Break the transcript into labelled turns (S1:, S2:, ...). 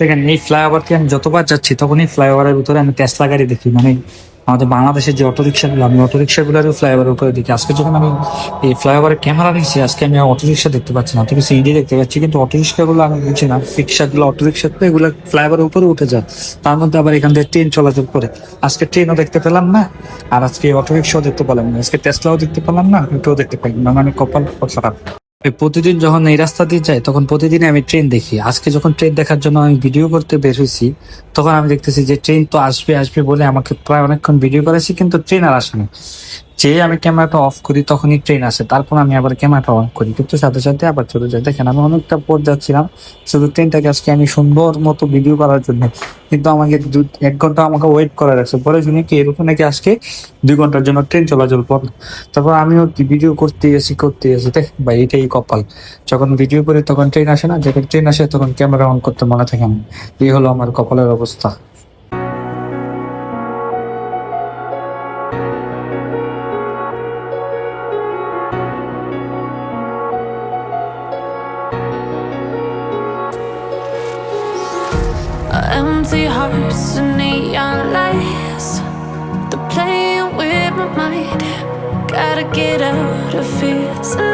S1: দেখেন, এই ফ্লাইওভারকে আমি যতবার যাচ্ছি তখনই ফ্লাইওভারের ভিতরে আমি টেসলা গাড়ি দেখি। মানে আমাদের বাংলাদেশের যে অটো রিক্সাগুলো আমি অটো রিক্সাগুলোরও ফ্লাইওভারের উপরে দেখি। আজকে যখন আমি এই ফ্লাইওভারের ক্যামেরা নিচ্ছি আজকে আমি অটো রিক্সা দেখতে পাচ্ছি না। অত কিছু ইডি দেখতে পাচ্ছি, কিন্তু অটো রিক্সাগুলো আমি বুঝছি না। রিক্সাগুলো অটো রিক্সা তো এগুলো ফ্লাইওভারের উপরে উঠে যায়। তার মধ্যে আবার এখান থেকে ট্রেন চলাচল করে। আজকে ট্রেনও দেখতে পেলাম না, আর আজকে অটো রিক্সাও দেখতে পেলাম না। আজকে টেসলাও দেখতে পেলাম না এটাও দেখতে পেলাম না। মানে কপাল খারাপ। এই প্রতিদিন যখন এই রাস্তা দিয়ে যাই, তখন প্রতিদিন আমি ট্রেন দেখি। আজকে যখন ট্রেন দেখার জন্য আমি ভিডিও করতে বের হয়েছি, তখন আমি দেখতেছি যে ট্রেন তো আসবে আসবে বলে আমাকে প্রায় অনেকক্ষণ ভিডিও করেছি, কিন্তু ট্রেন আর আসেনি। যে আমি ক্যামেরাটা অফ করি, তখনই ট্রেন আসে। তারপর আমি আবার ক্যামেরাটা অন করি। কিন্তু সাথে সাথে আবার চলে যায়। দেখেন, আমি অনেকটা পর যাচ্ছিলাম। শুধু ট্রেনটাকে আজকে আমি সুন্দর মতো ভিডিও করার জন্য। কিন্তু আমাকে দু- এক ঘণ্টা আমাকে ওয়েট করে রাখছে পরে শুনি কি, এরকম নাকি আজকে দুই ঘণ্টার জন্য ট্রেন চলাচল করল তারপর আমিও ভিডিও করতে গেছি করতে গেছি দেখ ভাই, এটাই কপাল। যখন ভিডিও করি, তখন ট্রেন আসে না। যখন ট্রেন আসে, তখন ক্যামেরা অন করতে মনে থাকে না এই হলো আমার কপালের অবস্থা।
S2: Empty hearts and neon lights. They're playing with my mind. Gotta get out of here. So